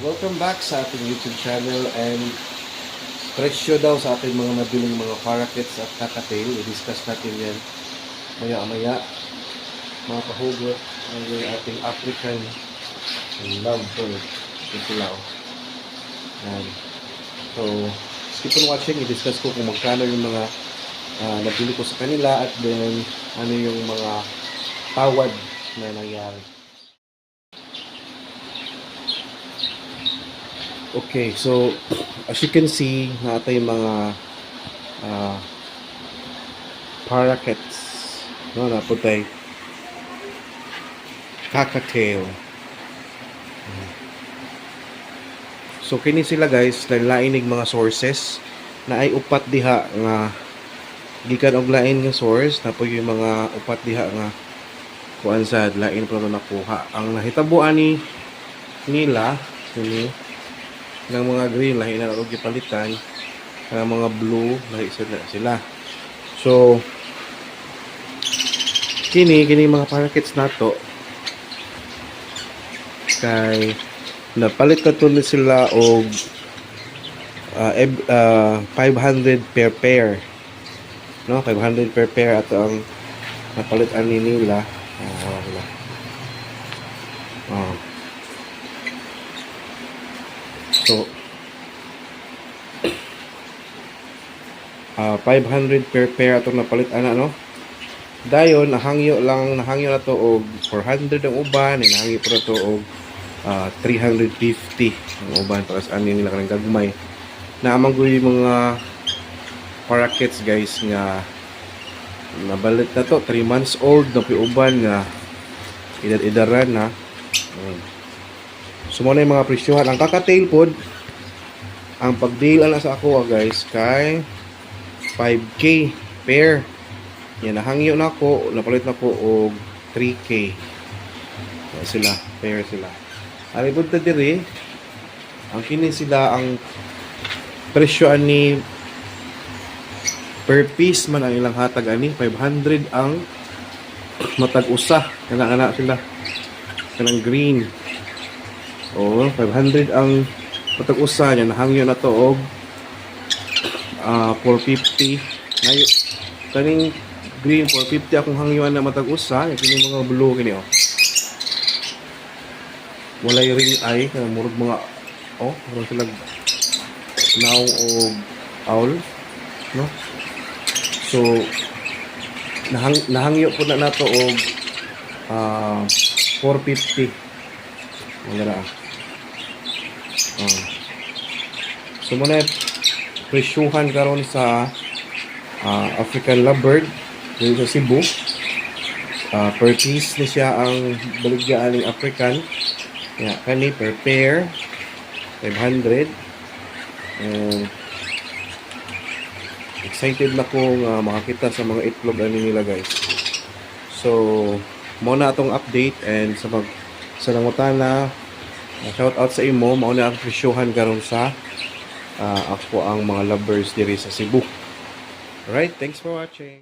Welcome back sa ating YouTube channel and presyo daw sa ating mga nabiling mga parakeets at kakatail. I-discuss natin yan maya-maya. Mga kahugot ang ating African love bird. Ito lang. Yan. So, keep on watching. I-discuss ko kung magkano yung mga ah, nabili ko sa kanila at then ano yung mga tawad na nangyari. Okay, so as you can see, nata yung mga uh, parakeets. No, naputay. Kakatail. So kini sila guys, lainig mga sources na ay upat diha nga gikan og lain nga source tapos yung mga upat diha nga kuan sad lain pa nakuha. Ang nahitabuan ni nila kini ng mga green lahi na og gipalitan. Ng mga blue lahi sila sila. So kini kini mga parakeets nato kay napalit ka ni sila og uh, uh, 500 per pair. No 500 per pair ato ang napalit ani nila. Ah wala. Ah So, ah 500 per pair atong napalit ana no. Dayon nahangyo lang nahangyo na to og 400 ang uban, nahangyo pa to og ah, 350 ang uban para sa ani nila kanang gagmay. Naamang gyud mga parakeets guys nga nabalit na to 3 months old na uban nga edad-edaran na. Ayun. So yung mga presyohan. Ang kakatail pod, ang pag-deal na sa ako ah, guys kay 5k pair. Yan nahangyo na ako, napalit na ko og 3k. Yan sila, pair sila. Ari ta diri, ang kini sila ang presyoan ni per piece man ang ilang hatag ani 500 ang matag usa kana ana sila kanang green Oo, 500 ang patag usa niya. Nahangyo na to og ah 450 nayo kaning green 450 akong hangyuan na matag usa kini mga blue kini oh. Walay ring eye kanang murag mga oh murag sila now og owl no? So nahang nahangyo po na nato og ah 450 wala na Oh. So muna presyuhan karon sa ah, African lovebird dito sa Cebu. Ah, per piece na siya ang baligyan ng African. Yeah, kani per pair 500. And excited na ko nga makakita sa mga itlog ani nila guys. So, mo na atong update and sa mag sa nangutana Uh, shout out sa imo, mao na ang presyohan karon sa uh, ako ang mga lovers diri sa Cebu. Alright, thanks for watching.